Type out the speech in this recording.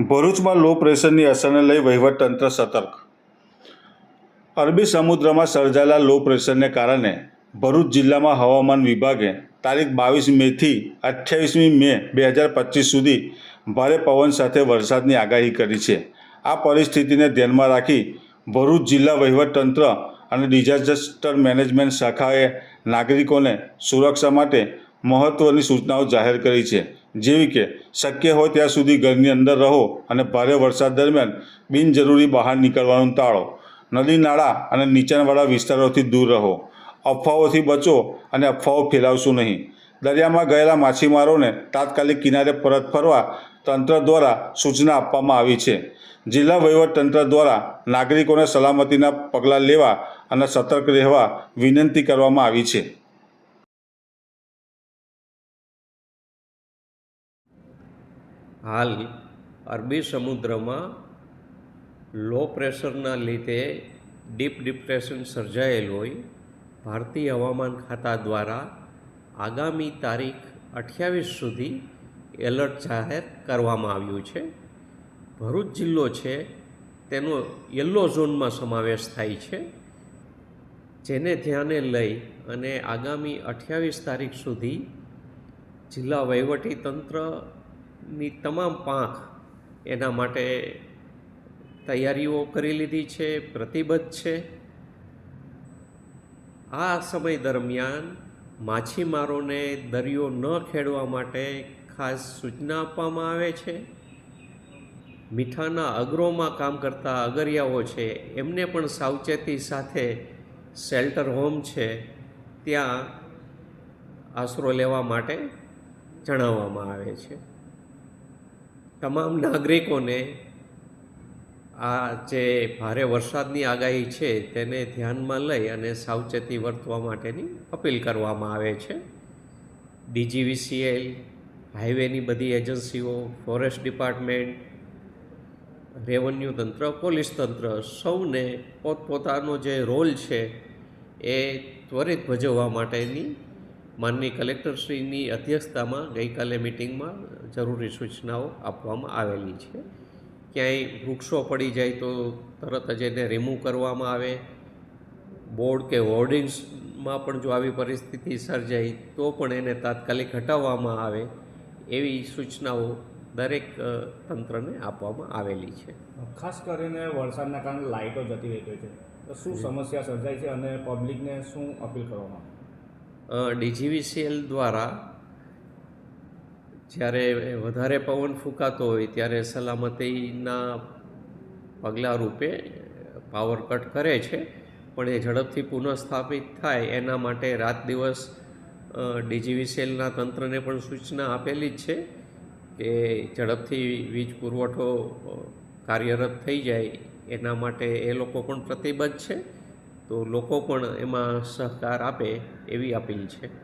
ભરૂચમાં લો પ્રેશરની અસરને લઈ વહીવટતંત્ર સતર્ક. અરબી સમુદ્રમાં સર્જાયેલા લો પ્રેશરને કારણે ભરૂચ જિલ્લામાં હવામાન વિભાગે તારીખ બાવીસ મેથી અઠ્યાવીસમી મે બે હજાર પચીસ સુધી ભારે પવન સાથે વરસાદની આગાહી કરી છે. આ પરિસ્થિતિને ધ્યાનમાં રાખી ભરૂચ જિલ્લા વહીવટતંત્ર અને ડિઝાસ્ટર મેનેજમેન્ટ શાખાએ નાગરિકોને સુરક્ષા માટે મહત્ત્વની સૂચનાઓ જાહેર કરી છે. જેવી કે, શક્ય હોય ત્યાં સુધી ઘરની અંદર રહો અને ભારે વરસાદ દરમિયાન બિનજરૂરી બહાર નીકળવાનું ટાળો. નદી, નાળા અને નીચાણવાળા વિસ્તારોથી દૂર રહો. અફવાઓથી બચો અને અફવાઓ ફેલાવશો નહીં. દરિયામાં ગયેલા માછીમારોને તાત્કાલિક કિનારે પરત ફરવા તંત્ર દ્વારા સૂચના આપવામાં આવી છે. જિલ્લા વહીવટતંત્ર દ્વારા નાગરિકોને સલામતીના પગલાં લેવા અને સતર્ક રહેવા વિનંતી કરવામાં આવી છે. હાલ અરબી સમુદ્રમાં લો પ્રેશરના લીધે ડીપ ડિપ્રેશન સર્જાયેલ હોય, ભારતીય હવામાન ખાતા દ્વારા આગામી તારીખ અઠ્યાવીસ સુધી એલર્ટ જાહેર કરવામાં આવ્યું છે. ભરૂચ જિલ્લો છે, તેનો યલો ઝોનમાં સમાવેશ થાય છે. જેને ધ્યાને લઈ અને આગામી અઠ્યાવીસ તારીખ સુધી જિલ્લા વહીવટી તંત્રની તમામ પાંખ એના માટે તૈયારીઓ કરી લીધી છે, પ્રતિબદ્ધ છે. આ સમય દરમિયાન માછીમારોને દરિયો ન ખેડવા માટે ખાસ સૂચના આપવામાં આવે છે. મીઠાના અગરોમાં કામ કરતા અગરિયાઓ છે, એમને પણ સાવચેતી સાથે શેલ્ટર હોમ છે, ત્યાં આશરો લેવા માટે જણાવવામાં આવે છે. તમામ નાગરિકોને આ જે ભારે વરસાદની આગાહી છે તેને ધ્યાનમાં લઈ અને સાવચેતી વર્તવા માટેની અપીલ કરવામાં આવે છે. ડીજીવીસીએલ, હાઈવેની બધી એજન્સીઓ, ફોરેસ્ટ ડિપાર્ટમેન્ટ, રેવન્યુ તંત્ર, પોલીસ તંત્ર સૌને પોતપોતાનો જે રોલ છે એ ત્વરિત ભજવવા માટેની માનની કલેક્ટરશ્રીની અધ્યક્ષતામાં ગઈકાલે મિટિંગમાં જરૂરી સૂચનાઓ આપવામાં આવેલી છે. ક્યાંય વૃક્ષો પડી જાય તો તરત જ એને રિમૂવ કરવામાં આવે. બોર્ડ કે હોર્ડિંગ્સમાં પણ જો આવી પરિસ્થિતિ સર્જાય તો પણ એને તાત્કાલિક હટાવવામાં આવે એવી સૂચનાઓ દરેક તંત્રને આપવામાં આવેલી છે. ખાસ કરીને વરસાદના કારણે લાઇટો જતી રહી ગઈ છે. તો શું સમસ્યા સર્જાય છે અને પબ્લિકને શું અપીલ કરવામાં આવે? ડીજીવીસીએલ દ્વારા જ્યારે વધારે પવન ફૂંકાતો હોય ત્યારે સલામતીના પગલાં રૂપે પાવર કટ કરે છે. પણ એ ઝડપથી પુનઃસ્થાપિત થાય એના માટે રાત દિવસ ડીજીવીસીએલના તંત્રને પણ સૂચના આપેલી જ છે કે ઝડપથી વીજ પુરવઠો કાર્યરત થઈ જાય એના માટે એ લોકો પણ પ્રતિબદ્ધ છે. તો લોકો પણ એમાં સહકાર આપે એવી અપીલ છે.